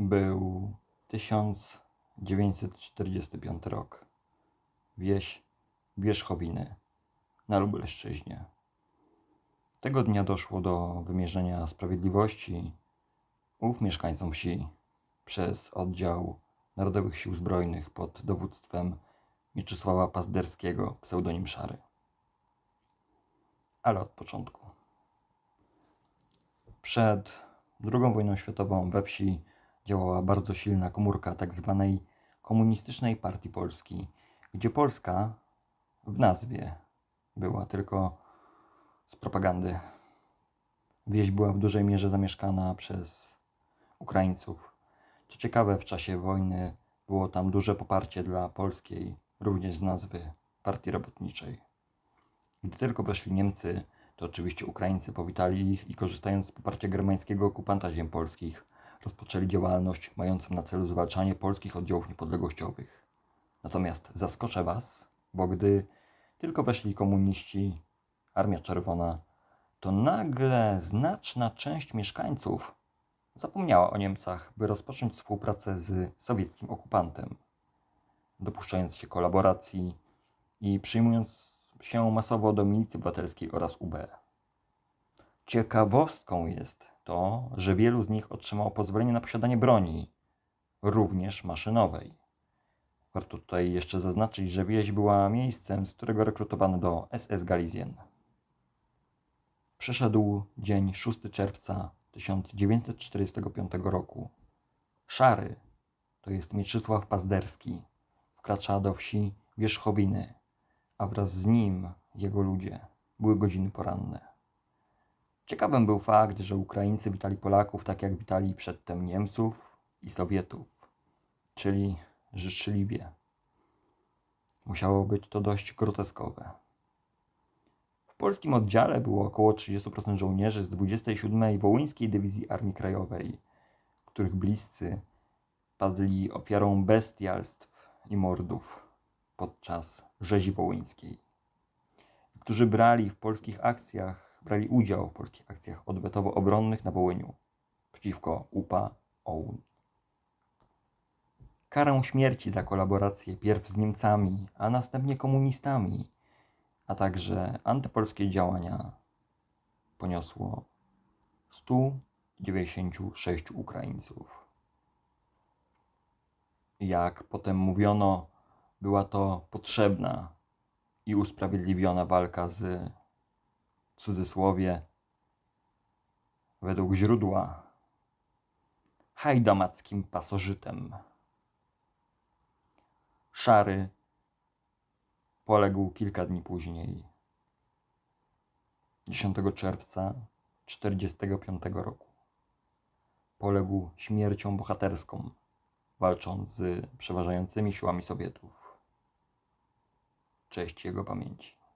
Był 1945 rok. Wieś Wierzchowiny na Lubelszczyźnie. Tego dnia doszło do wymierzenia sprawiedliwości ów mieszkańcom wsi przez oddział Narodowych Sił Zbrojnych pod dowództwem Mieczysława Pazderskiego, pseudonim Szary. Ale od początku. Przed II wojną światową we wsi działała bardzo silna komórka tzw. Komunistycznej Partii Polski, gdzie Polska w nazwie była tylko z propagandy. Wieś była w dużej mierze zamieszkana przez Ukraińców. Co ciekawe, w czasie wojny było tam duże poparcie dla polskiej, również z nazwy Partii Robotniczej. Gdy tylko weszli Niemcy, to oczywiście Ukraińcy powitali ich i korzystając z poparcia germańskiego okupanta ziem polskich, rozpoczęli działalność mającą na celu zwalczanie polskich oddziałów niepodległościowych. Natomiast zaskoczę Was, bo gdy tylko weszli komuniści, Armia Czerwona, to nagle znaczna część mieszkańców zapomniała o Niemcach, by rozpocząć współpracę z sowieckim okupantem, dopuszczając się kolaboracji i przyjmując się masowo do milicji obywatelskiej oraz UB. Ciekawostką jest to, że wielu z nich otrzymało pozwolenie na posiadanie broni, również maszynowej. Warto tutaj jeszcze zaznaczyć, że wieś była miejscem, z którego rekrutowano do SS Galizien. Przyszedł dzień 6 czerwca 1945 roku. Szary, to jest Mieczysław Pazderski, wkracza do wsi Wierzchowiny, a wraz z nim jego ludzie. Były godziny poranne. Ciekawym był fakt, że Ukraińcy witali Polaków tak jak witali przedtem Niemców i Sowietów, czyli życzliwie. Musiało być to dość groteskowe. W polskim oddziale było około 30% żołnierzy z 27. Wołyńskiej Dywizji Armii Krajowej, których bliscy padli ofiarą bestialstw i mordów podczas rzezi wołyńskiej, którzy brali w polskich akcjach, brali udział w polskich akcjach odwetowo-obronnych na Wołyniu przeciwko UPA OUN. Karę śmierci za kolaborację pierw z Niemcami, a następnie komunistami, a także antypolskie działania poniosło 196 Ukraińców. Jak potem mówiono, była to potrzebna i usprawiedliwiona walka z w cudzysłowie według źródła hajdamackim pasożytem. Szary poległ kilka dni później, 10 czerwca 1945 roku. Poległ śmiercią bohaterską, walcząc z przeważającymi siłami Sowietów. Cześć jego pamięci.